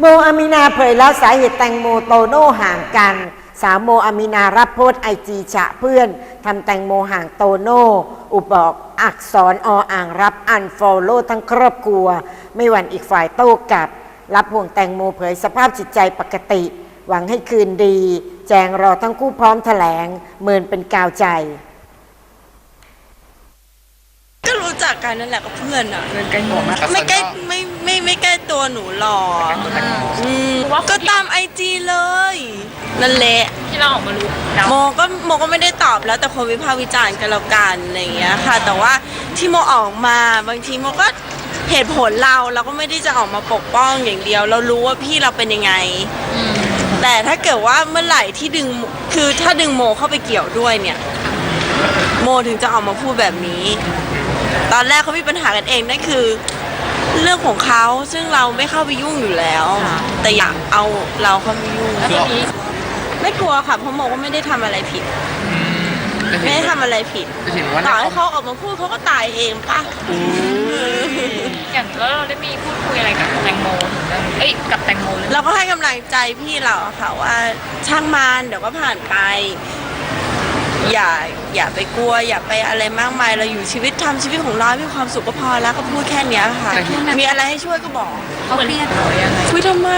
โมอามีนาเผยแล้วสาเหตุแตงโมโตโน่ห่างกัน สาวโมอามีนารับโพสไอจีฉะเพื่อนทำแตงโมห่างโตโน่อุบบอกอักษรออ่างรับอันฟอลโล่ทั้งครอบครัว ไม่หวั่นอีกฝ่ายโต้กลับ รับห่วงแตงโมเผยสภาพจิตใจปกติ หวังให้คืนดี แจงรอทั้งคู่พร้อมแถลงเมินเป็นกาวใจ ก็ รู้จักกันนั่นแหละกับเพื่อนอะเพื่อนใกล้ตัวมากไม่ใกล้ไม่ไม่ไม่ใกล้ตัวหนูหรอกอืมก็ตามไอจีเลยนั่นแหละที่เราออกมารู้แล้วโมก็โมก็ไม่ได้ตอบแล้วแต่คนวิพากษ์วิจารณ์กันแล้วกันอะไรอย่างเงี้ยค่ะ แต่ว่าที่โมออกมาบางทีโมก็เหตุผลเราเราก็ไม่ได้จะออกมาปกป้องอย่างเดียว เรารู้ว่าพี่เราเป็นยังไง แต่ถ้าเกิดว่าเมื่อไหร่ที่ดึงคือถ้าดึงโมเข้าไปเกี่ยวด้วยเนี่ย โมถึงจะออกมาพูดแบบนี้ ตอนแรกเขามีปัญหากันเองนั่นคือ เรื่องของเขาซึ่งเราไม่เข้าไปยุ่งอยู่แล้วแต่อยากเอาเราเข้าไปยุ่งแล้วทีนี้ไม่กลัวค่ะเพราะโมก็ไม่ได้ทำอะไรผิดจะไม่เห็นได้ทำอะไรผิด จะเห็นว่าต่อในให้คอมเขาออกมาพูดเขาก็ตายเองปะอย่างแล้วเราได้มีพูดคุยอะไรกับแตงโมถึงเรื่องเอ้ยกับแตงโมเลยเราก็ให้กำลังใจพี่เราอะค่ะว่าช่างมันเดี๋ยวก็ผ่านไป อย่า อย่าไปกลัว อย่าไปอะไรมากมายเราอยู่ชีวิตทำชีวิตของเราให้มีความสุขก็พอแล้วก็พูดแค่เนี้ยค่ะ มีอะไรให้ช่วยก็บอกเขาเครียดหรือยังไงคุยทำไม